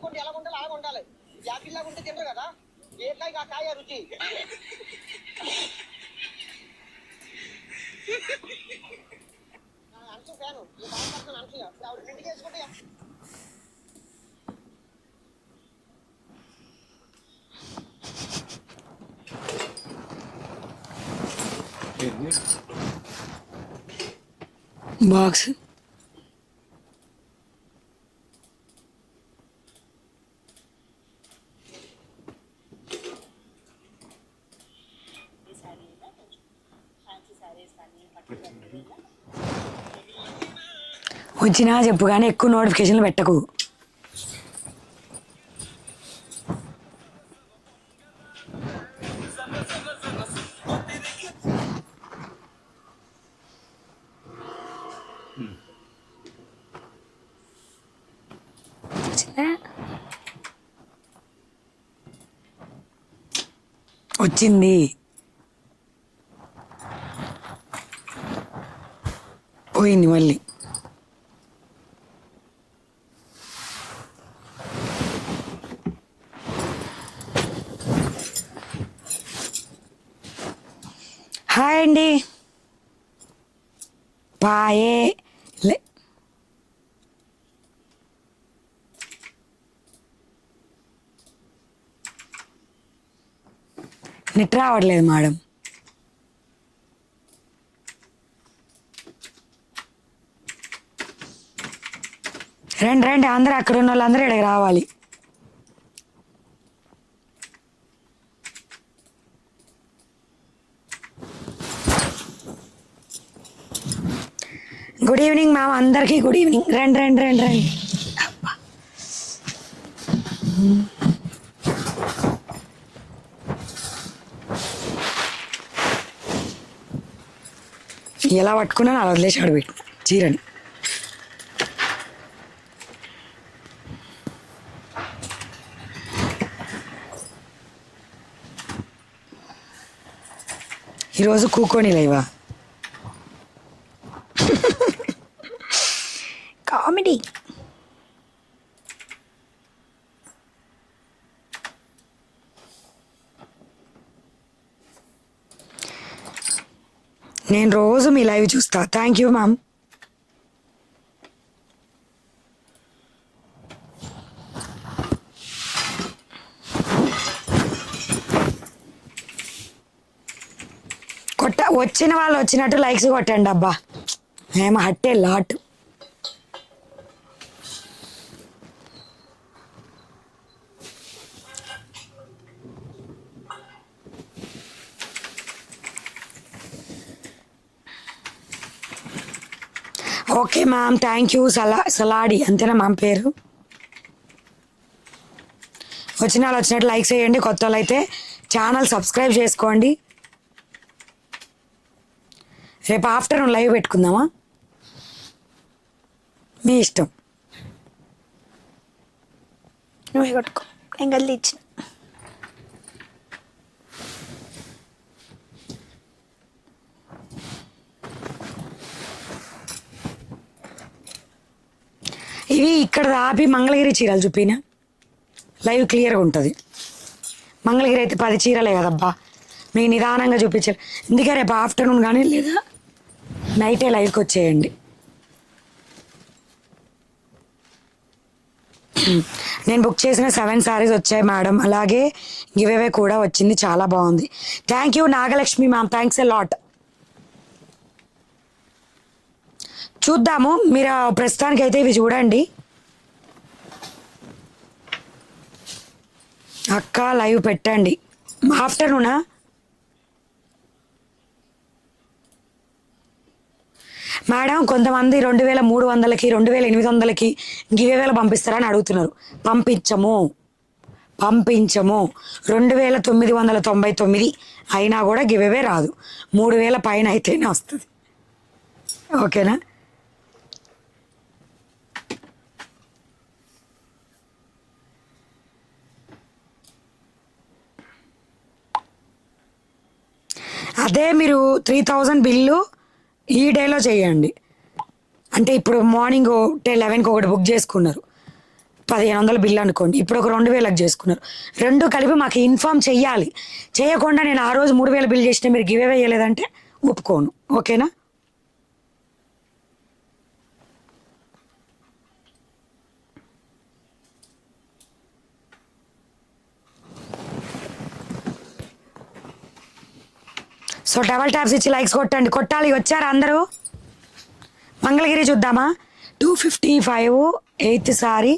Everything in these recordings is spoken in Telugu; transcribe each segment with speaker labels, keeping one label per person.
Speaker 1: మామిడి ఎలా ఉండాలి అలా ఉండాలి. యాపిల్ లాగా ఉంటే తినరు కదా. ఏ కాయ ఆ కాయ రుచి? అంచు ఫ్యాను బాగా అంచు ఆవిడ
Speaker 2: బాక్స్. వచ్చినా చెప్పు కానీ ఎక్కువ నోటిఫికేషన్లు పెట్టకు. వచ్చిందా? పోయింది మళ్ళీ. హాయ్ అండి. పాయే లే. నెట్ రావట్లేదు మేడం. రండి అందరూ అక్కడ ఉన్న వాళ్ళందరూ ఇక్కడికి రావాలి. గుడ్ ఈవినింగ్ మ్యామ్ అందరికీ గుడ్ ఈవినింగ్ రండి రండి రండి రండి. ఎలా పట్టుకున్నాను అలా వదిలేసాడు పెట్టి చీరని. ఈరోజు కూకోని లేవా? కామెడీ. నేను రోజు మీ లైవ్ చూస్తా. థ్యాంక్ యూ మ్యామ్ వచ్చిన వాళ్ళు వచ్చినట్టు లైక్స్ కొట్టండి అబ్బా. ఏమ హట్టే lot okay ma'am thank you సలా సలాడి అంతేనా మ్యామ్ పేరు? వచ్చిన వాళ్ళు వచ్చినట్టు లైక్ చేయండి కొత్త వాళ్ళు అయితే ఛానల్ సబ్స్క్రైబ్ చేసుకోండి. రేపు ఆఫ్టర్నూన్ లైవ్ పెట్టుకుందామా? మీ ఇష్టం.
Speaker 3: నువ్వే కొట్టుకో. నేను గల్లి ఇచ్చిన.
Speaker 2: ఇవి ఇక్కడ ఆపి మంగళగిరి చీరలు చూపిన? లైవ్ క్లియర్గా ఉంటుంది. మంగళగిరి అయితే పది చీరలే కదబ్బా. మీ నిదానంగా చూపించారు అందుకే రేపు ఆఫ్టర్నూన్ కానీ లేదా? నైటే లైవ్కి వచ్చేయండి. నేను బుక్ చేసిన సెవెన్ సారీస్ వచ్చాయి మేడం. అలాగే గివేవే కూడా వచ్చింది. చాలా బాగుంది. Thank you Nagalakshmi ma'am. Thanks a lot. చూద్దాము. మీరు ప్రస్తుతానికి అయితే ఇవి చూడండి. అక్క లైవ్ పెట్టండి. ఆఫ్టర్నూనా? మేడం కొంతమంది రెండు వేల మూడు వందలకి రెండు వేల ఎనిమిది వందలకి గివే వేల పంపిస్తారని అడుగుతున్నారు. పంపించము. పంపించము. రెండు వేల తొమ్మిది వందల తొంభై తొమ్మిది అయినా కూడా గివేవే రాదు. మూడు వేల పైన అయితేనే వస్తుంది. ఓకేనా? అదే మీరు త్రీ థౌజండ్ బిల్లు ఈ డేలో చేయండి. అంటే ఇప్పుడు మార్నింగ్ టే లెవెన్కి ఒకటి బుక్ చేసుకున్నారు. పదిహేను వందల బిల్ అనుకోండి. ఇప్పుడు ఒక రెండు వేలకు చేసుకున్నారు. రెండు కలిపి మాకు ఇన్ఫామ్ చెయ్యాలి. చేయకుండా నేను ఆ రోజు మూడు వేల బిల్ చేసిన మీరు గివ్ వేయలేదంటే ఒప్పుకోను. ఓకేనా? సో డబల్ ట్యాప్స్ ఇచ్చి లైక్స్ కొట్టండి. కొట్టాలి వచ్చారు అందరూ? మంగళగిరి చూద్దామా? Two fifty five eighth sorry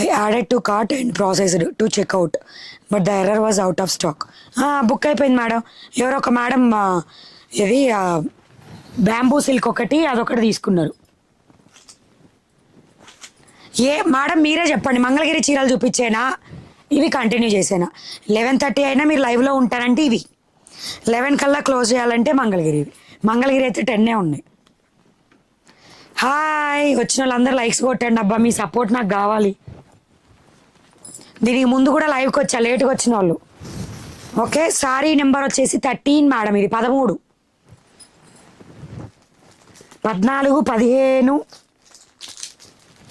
Speaker 2: I added to cart and processed to checkout but the error was out of stock book అయిపోయింది మేడం. ఎవరో ఒక మేడం ఇది బ్యాంబూ సిల్క్ ఒకటి అదొకటి తీసుకున్నారు. ఏ మేడం మీరే చెప్పండి. మంగళగిరి చీరలు చూపించేనా? ఇవి కంటిన్యూ చేసేనా? లెవెన్ థర్టీ అయినా మీరు లైవ్లో ఉంటారంటే ఇవి. లెవెన్ కల్లా క్లోజ్ చేయాలంటే మంగళగిరి. మంగళగిరి అయితే టెన్నే ఉన్నాయి. హాయ్ వచ్చిన వాళ్ళందరూ లైక్స్ కొట్టండి అబ్బా మీ సపోర్ట్ నాకు కావాలి. దీనికి ముందు కూడా లైవ్కి వచ్చా లేట్గా వచ్చిన వాళ్ళు. ఓకే సారీ నెంబర్ వచ్చేసి థర్టీన్ మేడం ఇది పదమూడు. పద్నాలుగు పదిహేను.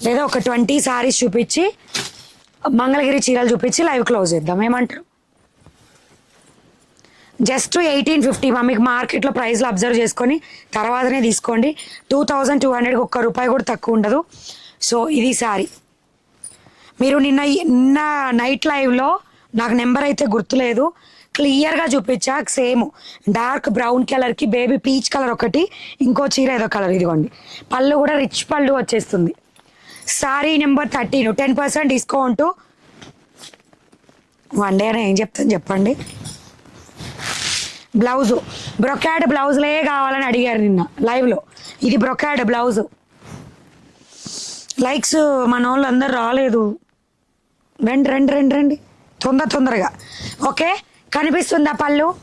Speaker 2: లేదా ఒక ట్వంటీ సారీస్ చూపించి మంగళగిరి చీరలు చూపించి లైవ్ క్లోజ్ చేద్దాం. ఏమంటారు? జస్ట్ ఎయిటీన్ ఫిఫ్టీ మా మీకు మార్కెట్లో ప్రైస్లో అబ్జర్వ్ చేసుకొని తర్వాతనే తీసుకోండి. టూ థౌజండ్ టూ హండ్రెడ్కి ఒక్క రూపాయి కూడా తక్కువ ఉండదు. సో ఇది సారీ. మీరు నిన్న నిన్న నైట్ లైవ్లో నాకు నెంబర్ అయితే గుర్తులేదు. క్లియర్గా చూపించా సేమ్. డార్క్ బ్రౌన్ కలర్కి బేబీ పీచ్ కలర్ ఒకటి ఇంకో చీర ఏదో కలర్ ఇదిగోండి. పళ్ళు కూడా రిచ్ పళ్ళు వచ్చేస్తుంది. Sari number thirteen ten percent discount. One day ఏం చెప్తాను చెప్పండి. బ్లౌజు. బ్రొకాడ్ బ్లౌజులే కావాలని అడిగారు నిన్న లైవ్లో ఇది బ్రొకాడ్ బ్లౌజు. లైక్స్ మన వాళ్ళు అందరు రాలేదు. రండి రండి రండి రండి. తొందర తొందరగా. ఓకే? కనిపిస్తుందా పళ్ళు?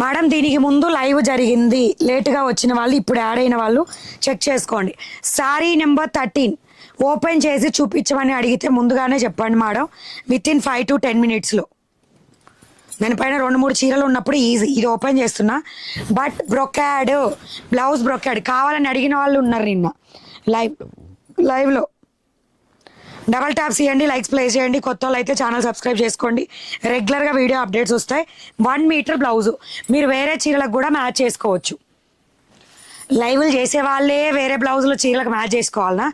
Speaker 2: మేడం దీనికి ముందు లైవ్ జరిగింది. లేటుగా వచ్చిన వాళ్ళు ఇప్పుడు యాడ్ అయిన వాళ్ళు చెక్ చేసుకోండి. సారీ నెంబర్ థర్టీన్ ఓపెన్ చేసి చూపించమని అడిగితే ముందుగానే చెప్పండి madam. With in five to ten మినిట్స్లో దానిపైన రెండు మూడు చీరలు ఉన్నప్పుడు ఈజీ. ఇది ఓపెన్ చేస్తున్నా. బట్ బ్రొకాడ్ బ్లౌజ్ బ్రొకాడ్ కావాలని అడిగిన వాళ్ళు ఉన్నారు నిన్న. లైవ్ లైవ్లో డబల్ ట్యాప్స్ ఇవ్వండి లైక్స్ ప్లే చేయండి. కొత్త వాళ్ళు అయితే ఛానల్ సబ్స్క్రైబ్ చేసుకోండి. రెగ్యులర్గా వీడియో అప్డేట్స్ వస్తాయి. వన్ మీటర్ బ్లౌజు మీరు వేరే చీరలకు కూడా మ్యాచ్ చేసుకోవచ్చు. లైవ్లు చేసే వాళ్ళే వేరే బ్లౌజులు చీరలకు మ్యాచ్ చేసుకోవాలనా?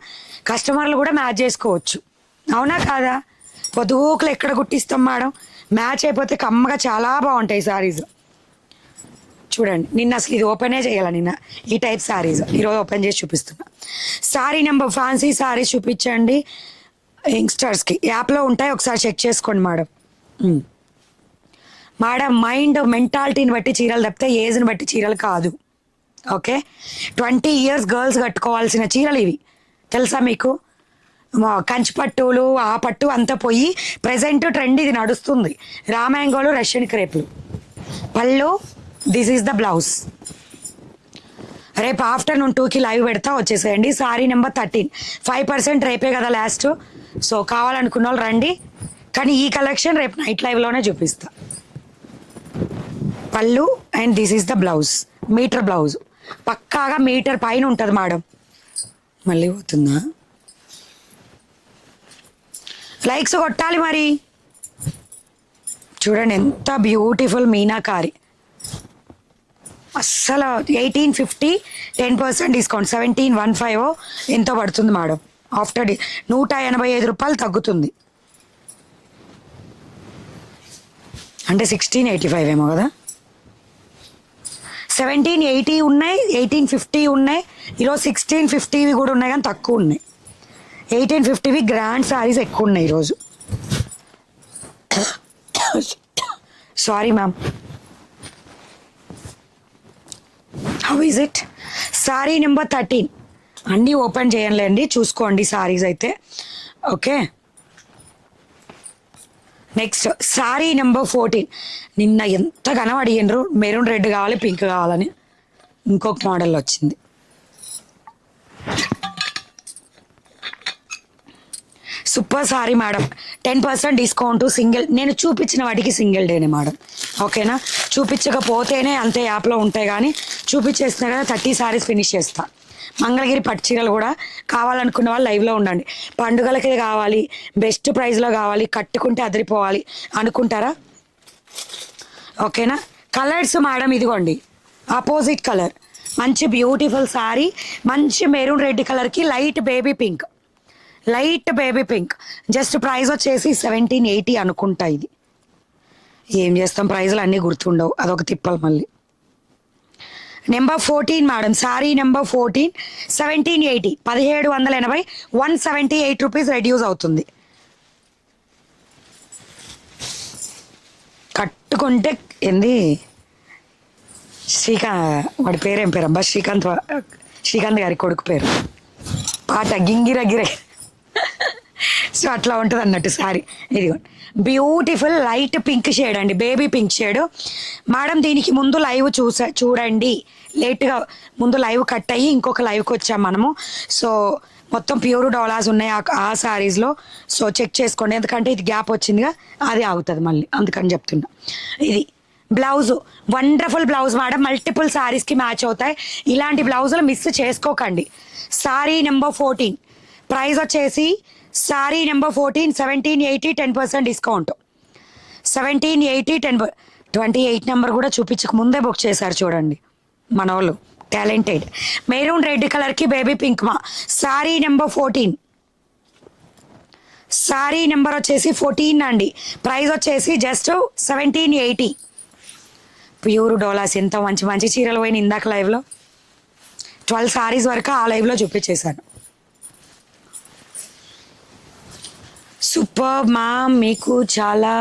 Speaker 2: కస్టమర్లు కూడా మ్యాచ్ చేసుకోవచ్చు. అవునా కాదా? పొద్దుగుకులు ఎక్కడ కుట్టిస్తాం మేడం? మ్యాచ్ అయిపోతే కమ్మగా చాలా బాగుంటాయి సారీస్ చూడండి నిన్న అసలు ఇది ఓపెనే చేయాలి నిన్న? ఈ టైప్ సారీస్ ఈరోజు ఓపెన్ చేసి చూపిస్తున్నా. సారీ నెంబర్ ఫ్యాన్సీ సారీస్ చూపించండి. యంగ్స్టర్స్కి యాప్లో ఉంటాయి ఒకసారి చెక్ చేసుకోండి మేడం. మేడం మైండ్ మెంటాలిటీని బట్టి చీరలు తప్పితే ఏజ్ని బట్టి చీరలు కాదు. ఓకే ట్వంటీ ఇయర్స్ గర్ల్స్ కట్టుకోవాల్సిన చీరలు ఇవి. తెలుసా మీకు? కంచి పట్టులు ఆ పట్టు అంతా పోయి ప్రజెంట్ ట్రెండ్ ఇది నడుస్తుంది. రామాయంగోలు రష్యన్ క్రేపులు. పళ్ళు దిస్ ఈస్ ద బ్లౌజ్ రేపు ఆఫ్టర్నూన్ టూకి లైవ్ పెడతా వచ్చేసేయండి. Sari number thirteen five percent రేపే కదా లాస్ట్ సో కావాలనుకున్న వాళ్ళు రండి. కానీ ఈ కలెక్షన్ రేపు నైట్ లైవ్లోనే చూపిస్తా. పళ్ళు and this is the blouse meter blouse పక్కాగా మీటర్ పైన ఉంటుంది మేడం మళ్ళీ పోతుందా? లైక్స్ కొట్టాలి మరి. చూడండి ఎంత బ్యూటిఫుల్ మీనాకారి. అస్సలు eighteen fifty ten percent discount seventeen one five ఎంతో పడుతుంది మేడం. ఆఫ్టర్ డి నూట ఎనభై ఐదు రూపాయలు తగ్గుతుంది. అంటే సిక్స్టీన్ ఎయిటీ ఫైవ్ ఏమో కదా? సెవెంటీన్ ఎయిటీ ఉన్నాయి ఎయిటీన్ ఫిఫ్టీ ఉన్నాయి. ఈరోజు సిక్స్టీన్ ఫిఫ్టీవి కూడా ఉన్నాయి కానీ తక్కువ ఉన్నాయి. ఎయిటీన్ ఫిఫ్టీవి గ్రాండ్ సారీస్ ఎక్కువ ఉన్నాయి ఈరోజు. Sari ma'am how is it sari number thirteen అన్నీ ఓపెన్ చేయండి చూసుకోండి సారీస్ అయితే. Okay next sari number fourteen నిన్న ఎంతగానో అడిగినారు మెరూన్ రెడ్ కావాలి పింక్ కావాలని ఇంకొక మోడల్ వచ్చింది. Super sari madam ten percent discount single నేను చూపించిన వాటికి సింగిల్ డేనే మేడం ఓకేనా చూపించకపోతేనే అంతే యాప్లో ఉంటాయి కానీ చూపించేస్తున్నా కదా థర్టీ సారీస్ ఫినిష్ చేస్తా. మంగళగిరి పట్టు చీరలు కూడా కావాలనుకున్న వాళ్ళు లైవ్లో ఉండండి. పండుగలకి కావాలి బెస్ట్ ప్రైస్లో కావాలి కట్టుకుంటే అదిరిపోవాలి అనుకుంటారా? ఓకేనా? కలర్స్ మేడం ఇదిగోండి. Opposite colour. మంచి బ్యూటిఫుల్ సారీ మంచి మెరూన్ రెడ్ కలర్కి light baby pink. Light baby pink. Just price వచ్చేసి సెవెంటీన్ ఎయిటీ అనుకుంటా ఇది. ఏం చేస్తాం? ప్రైజ్లు అన్నీ గుర్తుండవు. అదొక తిప్పలు మళ్ళీ. Number fourteen madam sari number fourteen seventeen eighty పదిహేడు వందల ఎనభై one seventy eight rupees reduce అవుతుంది. కట్టుకుంటే ఏంది? శ్రీకా వాడి పేరేం పేరు? అబ్బా శ్రీకాంత్ శ్రీకాంత్ గారి కొడుకు పేరు. పాట గింగిర గిర సో అట్లా ఉంటుంది అన్నట్టు సారీ. ఇదిగోండి బ్యూటిఫుల్ లైట్ పింక్ షేడ్ అండి. బేబీ పింక్ షేడ్ మేడం దీనికి ముందు లైవ్ చూసా చూడండి. లేట్గా ముందు లైవ్ కట్ అయ్యి ఇంకొక లైవ్కి వచ్చాం మనము. సో మొత్తం ప్యూర్ డాలర్స్ ఉన్నాయి ఆ- ఆ సారీస్లో సో చెక్ చేసుకోండి. ఎందుకంటే ఇది గ్యాప్ వచ్చిందిగా అది ఆగుతుంది మళ్ళీ. అందుకని చెప్తున్నా. ఇది blouse wonderful blouse madam multiple సారీస్కి match అవుతాయి. ఇలాంటి బ్లౌజులు మిస్ చేసుకోకండి. సారీ నెంబర్ ఫోర్టీన్ ప్రైస్ వచ్చేసి sari number fourteen seventeen eighty ten percent discount. Seventeen eighty ten twenty eight number కూడా చూపించక ముందే బుక్ చేశారు చూడండి. మన వాళ్ళు టాలెంటెడ్. మెరూన్ రెడ్ కలర్కి బేబీ పింక్ మా sari number fourteen. Sari number వచ్చేసి ఫోర్టీన్ అండి. ప్రైస్ వచ్చేసి జస్ట్ సెవెంటీన్ ఎయిటీ. ప్యూర్ డోలాస్ ఎంత మంచి మంచి చీరలు పోయిన ఇందాక లైవ్లో. ట్వెల్వ్ సారీస్ వరకు ఆ లైవ్లో చూపించేశాను. సూపర్ మా మీకు చాలా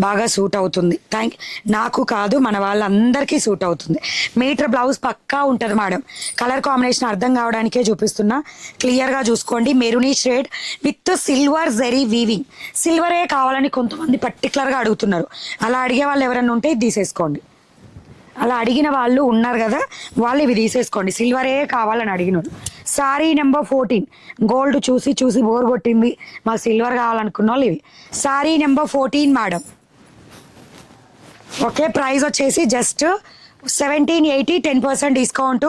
Speaker 2: బాగా సూట్ అవుతుంది. థ్యాంక్ నాకు కాదు మన వాళ్ళందరికీ సూట్ అవుతుంది. మీటర్ బ్లౌజ్ పక్కా ఉంటుంది మేడం కలర్ కాంబినేషన్ అర్థం కావడానికే చూపిస్తున్నా. క్లియర్గా చూసుకోండి. మెరునీ shade with silver zari weaving సిల్వరే కావాలని కొంతమంది పర్టికులర్గా అడుగుతున్నారు. అలా అడిగే వాళ్ళు ఎవరైనా ఉంటే తీసేసుకోండి. అలా అడిగిన వాళ్ళు ఉన్నారు కదా వాళ్ళు ఇవి తీసేసుకోండి. సిల్వరే కావాలని అడిగినారు. సారీ నెంబర్ ఫోర్టీన్ గోల్డ్ చూసి చూసి బోర్ కొట్టింది. మాకు సిల్వర్ కావాలనుకున్న వాళ్ళు ఇవి. Sari number fourteen madam okay price వచ్చేసి just seventeen eighty ten percent discount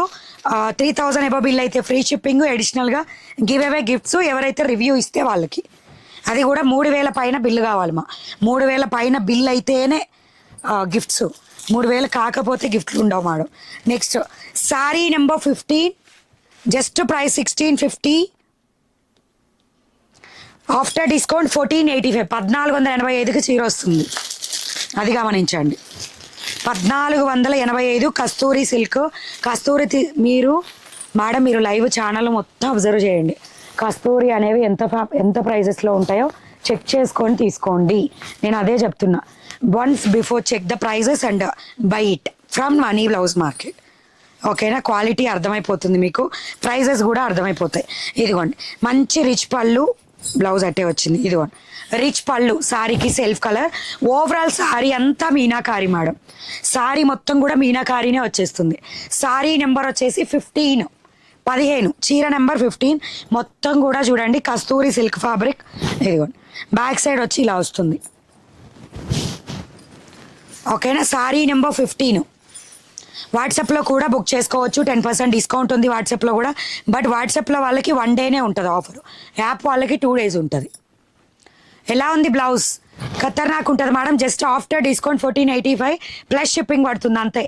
Speaker 2: three thousand above bill అయితే ఫ్రీ షిప్పింగ్ అడిషనల్గా గివ్ అవే గిఫ్ట్స్ ఎవరైతే రివ్యూ ఇస్తే వాళ్ళకి. అది కూడా మూడు వేల పైన బిల్లు కావాలి మా. మూడు వేల పైన బిల్ అయితేనే గిఫ్ట్స్ మూడు వేలు కాకపోతే గిఫ్ట్లు ఉండవు madam. Next sari number fifteen just price sixteen fifty after discount fourteen eighty five పద్నాలుగు వందల ఎనభై ఐదుకి చీర వస్తుంది. అది గమనించండి. పద్నాలుగు వందల ఎనభై ఐదు కస్తూరి సిల్క్. కస్తూరి తి- మీరు మేడం మీరు లైవ్ ఛానల్ మొత్తం అబ్జర్వ్ చేయండి. కస్తూరి అనేవి ఎంత ప్రా- ఎంత ప్రైజెస్లో ఉంటాయో చెక్ చేసుకొని తీసుకోండి. నేను అదే చెప్తున్నా. Once before check the prices and buy it from money blouse market ఓకేనా క్వాలిటీ అర్థమైపోతుంది మీకు. ప్రైజెస్ కూడా అర్థమైపోతాయి. ఇదిగోండి మంచి రిచ్ పళ్ళు బ్లౌజ్ అట్టే వచ్చింది. ఇదిగోండి రిచ్ పళ్ళు సారీకి సెల్ఫ్ కలర్ ఓవరాల్ సారీ అంతా మీనాకారి మేడం సారీ మొత్తం కూడా మీనాకారీనే వచ్చేస్తుంది. సారీ నెంబర్ వచ్చేసి ఫిఫ్టీన్ పదిహేను చీర నెంబర్ ఫిఫ్టీన్ మొత్తం కూడా చూడండి కస్తూరి సిల్క్ ఫ్యాబ్రిక్ ఇదిగోండి బ్యాక్ సైడ్ వచ్చి ఇలా వస్తుంది. ఓకేనా? సారీ నెంబర్ ఫిఫ్టీన్ వాట్సాప్లో కూడా బుక్ చేసుకోవచ్చు. టెన్ పర్సెంట్ డిస్కౌంట్ ఉంది వాట్సాప్లో కూడా. బట్ వాట్సాప్లో వాళ్ళకి వన్ డేనే ఉంటుంది ఆఫర్ యాప్ వాళ్ళకి టూ డేస్ ఉంటుంది. ఎలా ఉంది బ్లౌజ్ ఖతర్నాక్ ఉంటుంది madam just after discount fourteen eighty five plus shipping పడుతుంది అంతే.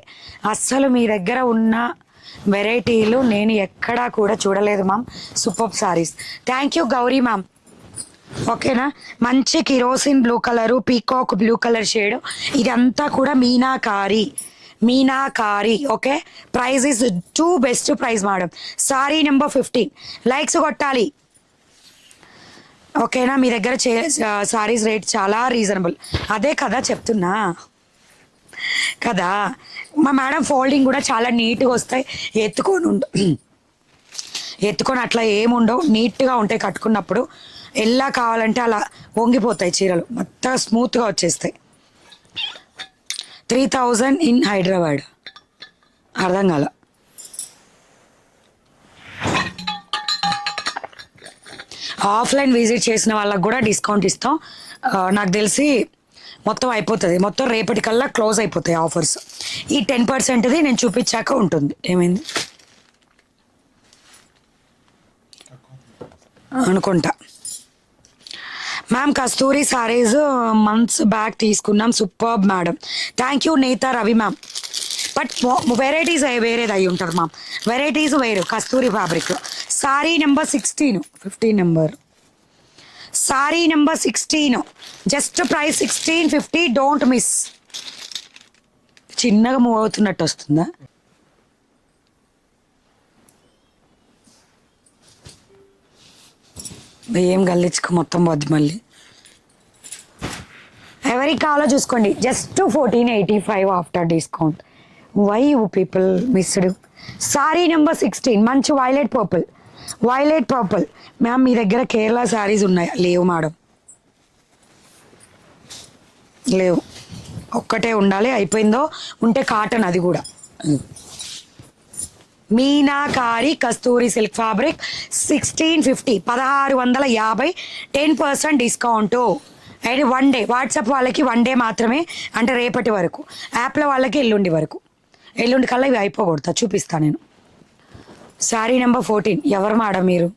Speaker 2: అస్సలు మీ దగ్గర ఉన్న వెరైటీలు నేను ఎక్కడా కూడా చూడలేదు ma'am super saris thank you Gauri ma'am ఓకేనా? మంచి kerosene blue colour peacock blue colour shade. ఇదంతా కూడా meenakari. Meenakari okay? Price is too best price madam. Sari number fifteen. Likes కొట్టాలి. ఓకేనా? మీ దగ్గర చే సారీస్ రేట్ చాలా రీజనబుల్. అదే కదా చెప్తున్నా. కదా? మా మేడం ఫోల్డింగ్ కూడా చాలా నీట్గా వస్తాయి. ఎత్తుకొని ఉండు ఎత్తుకొని అట్లా ఏముండవు. నీట్గా ఉంటాయి కట్టుకున్నప్పుడు. ఎలా కావాలంటే అలా వంగిపోతాయి చీరలు. మొత్తం స్మూత్గా వచ్చేస్తాయి. Three thousand in Hyderabad. అర్థం కాల. ఆఫ్లైన్ విజిట్ చేసిన వాళ్ళకి కూడా డిస్కౌంట్ ఇస్తాం. నాకు తెలిసి మొత్తం అయిపోతుంది. మొత్తం రేపటికల్లా క్లోజ్ అయిపోతాయి ఆఫర్స్ ఈ టెన్ పర్సెంట్ది నేను చూపించాక ఉంటుంది. ఏమైంది? అనుకుంటా. Ma'am Kasturi saris months back తీసుకున్నాం super madam thank you Neeta Ravi ma'am but varieties వేరేది అయి ఉంటుంది మ్యామ్ వెరైటీస్ వేరు Kasturi fabric sari number sixteen fifteen number sari number sixteen just price sixteen fifty don't miss చిన్నగా మూవ్ అవుతున్నట్టు వస్తుందా ఏం గల్లించుకో మొత్తం వద్దు మళ్ళీ. ఎవరికి కావాలో చూసుకోండి. Just fourteen eighty five after discount why you people missed sari number sixteen మంచి violet purple violet purple ma'am మీ దగ్గర కేరళ శారీస్ ఉన్నాయా? లేవు మేడం లేవు. ఒక్కటే ఉండాలి అయిపోయిందో? ఉంటే కాటన్ అది కూడా. Meenakari Kasturi silk fabric sixteen fifty పదహారు వందల యాభై ten percent discount. And one day WhatsApp వాళ్ళకి వన్ డే మాత్రమే అంటే రేపటి వరకు. యాప్ల వాళ్ళకి ఎల్లుండి వరకు. ఎల్లుండి కల్లా ఇవి అయిపోకూడతా చూపిస్తా నేను. శారీ నెంబర్ ఫోర్టీన్ ఎవరు మాడ మీరు?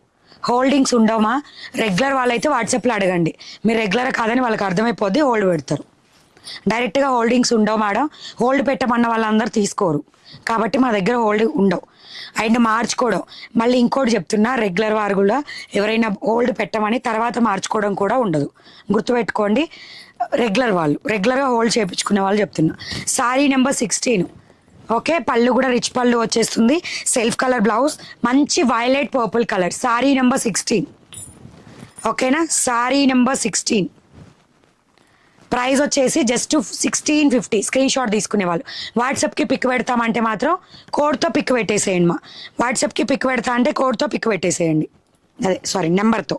Speaker 2: హోల్డింగ్స్ ఉండవమా రెగ్యులర్ వాళ్ళైతే వాట్సాప్లో అడగండి. మీరు రెగ్యులర్ కాదని వాళ్ళకి అర్థమైపోద్ది హోల్డ్ పెడతారు. డైరెక్ట్గా హోల్డింగ్స్ ఉండవు మేడం హోల్డ్ పెట్టమన్న వాళ్ళందరూ తీసుకోరు. కాబట్టి మా దగ్గర హోల్డ్ ఉండవు. అండ్ మార్చుకోవడం. మళ్ళీ ఇంకోటి చెప్తున్నా రెగ్యులర్ వారు కూడా ఎవరైనా హోల్డ్ పెట్టమని తర్వాత మార్చుకోవడం కూడా ఉండదు. గుర్తుపెట్టుకోండి రెగ్యులర్ వాళ్ళు. రెగ్యులర్గా హోల్డ్ చేయించుకునే వాళ్ళు చెప్తున్నా. సారీ నెంబర్ సిక్స్టీన్ ఓకే పళ్ళు కూడా రిచ్ పళ్ళు వచ్చేస్తుంది. సెల్ఫ్ కలర్ బ్లౌజ్ మంచి violet purple colour sari number sixteen ఓకేనా సారీ నెంబర్ సిక్స్టీన్ ప్రైస్ వచ్చేసి just sixteen fifty screenshot తీసుకునే వాళ్ళు వాట్సాప్కి పిక్ పెడతామంటే మాత్రం కోడ్తో పిక్ పెట్టేసేయండి మా. వాట్సాప్కి పిక్ పెడతా అంటే కోడ్తో పిక్ పెట్టేసేయండి. అదే సారీ నెంబర్తో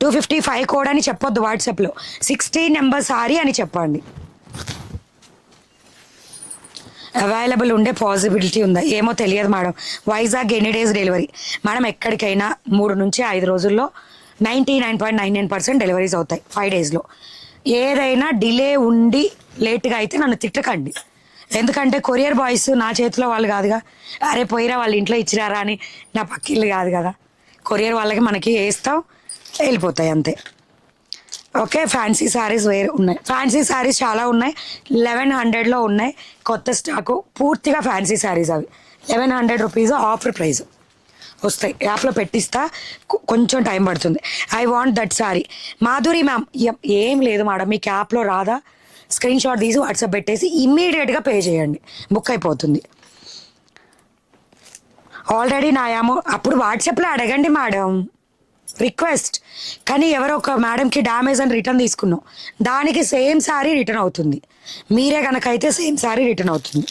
Speaker 2: టూ ఫిఫ్టీ ఫైవ్ కోడ్ అని చెప్పొద్దు వాట్సాప్లో సిక్స్టీన్ నెంబర్ సారీ అని చెప్పండి. అవైలబుల్ ఉండే పాసిబిలిటీ ఉందా? ఏమో తెలియదు madam. Vizag any days delivery madam ఎక్కడికైనా మూడు నుంచి ఐదు రోజుల్లో ninety nine point nine nine percent deliveries అవుతాయి. ఫైవ్ డేస్లో ఏదైనా డిలే ఉండి లేట్గా అయితే నన్ను తిట్టకండి. ఎందుకంటే కొరియర్ బాయ్స్ నా చేతిలో వాళ్ళు కాదుగా. అరే పోయిరా వాళ్ళ ఇంట్లో ఇచ్చిరారా అని నా పక్కిల్లు కాదు కదా. కొరియర్ వాళ్ళకి మనకి వేస్తాం వెళ్ళిపోతాయి అంతే. ఓకే ఫ్యాన్సీ శారీస్ వేరే ఉన్నాయి. ఫ్యాన్సీ శారీస్ చాలా ఉన్నాయి. లెవెన్ హండ్రెడ్లో ఉన్నాయి. కొత్త స్టాకు. పూర్తిగా ఫ్యాన్సీ శారీస్ అవి. Eleven hundred rupees offer price. వస్తాయి. యాప్లో పెట్టిస్తా. కొంచెం టైం పడుతుంది. I want that sari Madhuri ma'am ఏం లేదు మేడం మీకు యాప్లో రాదా? స్క్రీన్ షాట్ తీసి వాట్సాప్ పెట్టేసి ఇమ్మీడియట్గా పే చేయండి. బుక్ అయిపోతుంది. ఆల్రెడీ నా యామో అప్పుడు వాట్సాప్లో అడగండి మేడం రిక్వెస్ట్ కానీ ఎవరో ఒక మేడంకి డ్యామేజ్ అని రిటర్న్ తీసుకున్నాం. దానికి సేమ్ సారీ రిటర్న్ అవుతుంది. మీరే కనుక అయితే సేమ్ సారీ రిటర్న్ అవుతుంది.